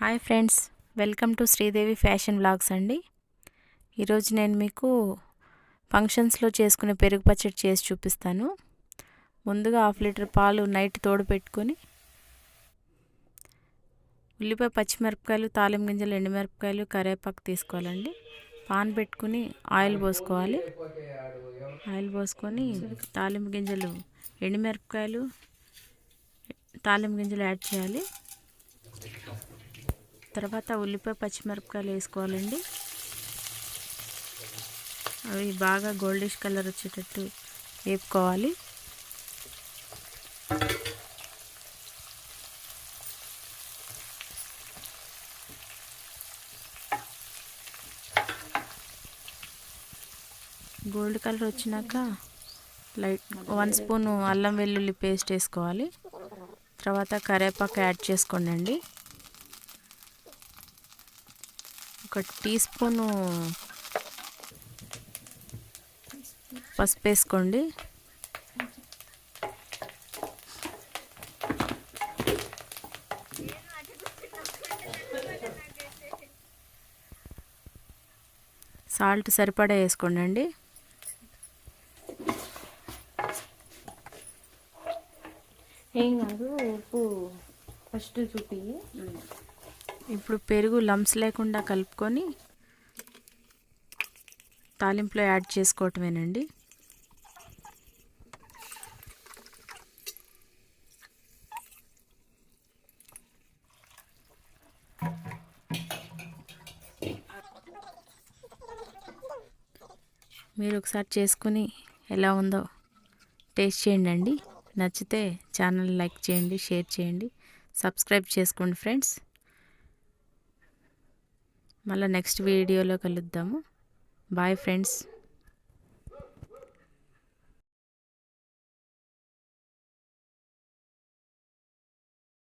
Hi friends welcome to Sridevi fashion blogs అండి. ఈరోజు నేను మీకు ఫంక్షన్స్లో చేసుకునే పెరుగు పచ్చడి చేసి చూపిస్తాను. ముందుగా హాఫ్ లీటర్ పాలు నైట్ తోడు పెట్టుకొని ఉల్లిపాయ పచ్చిమిరపకాయలు తాలిం గింజలు ఎండుమిరపకాయలు కరివేపాకు తీసుకోవాలండి. పాన్ పెట్టుకుని ఆయిల్ పోసుకోవాలి. ఆయిల్ పోసుకొని తాలింపు గింజలు ఎండుమిరపకాయలు తాలింపు గింజలు యాడ్ చేయాలి. తర్వాత ఉల్లిపాయ పచ్చిమిరపకాయలు వేసుకోవాలండి. అవి బాగా గోల్డిష్ కలర్ వచ్చేటట్టు వేపుకోవాలి. గోల్డ్ కలర్ వచ్చినాక లైట్ వన్ స్పూన్ అల్లం వెల్లుల్లి పేస్ట్ వేసుకోవాలి. తర్వాత కరివేపాకు యాడ్ చేసుకోండి అండి ఒక టీ స్పూను పసుపు వేసుకోండి సాల్ట్ సరిపడా వేసుకోండి అండి ఏం కాదు ఉప్పు ఫస్ట్ చూపి ఇప్పుడు పెరుగు లంప్స్ లేకుండా కలుపుకొని తాలింపులో యాడ్ చేసుకోవటమేనండి. మీరు ఒకసారి చేసుకుని ఎలా ఉందో టేస్ట్ చేయండి నచ్చితే ఛానల్ లైక్ చేయండి షేర్ చేయండి. సబ్స్క్రైబ్ చేసుకోండి ఫ్రెండ్స్. మళ్ళీ నెక్స్ట్ వీడియోలో కలుద్దాము. Bye friends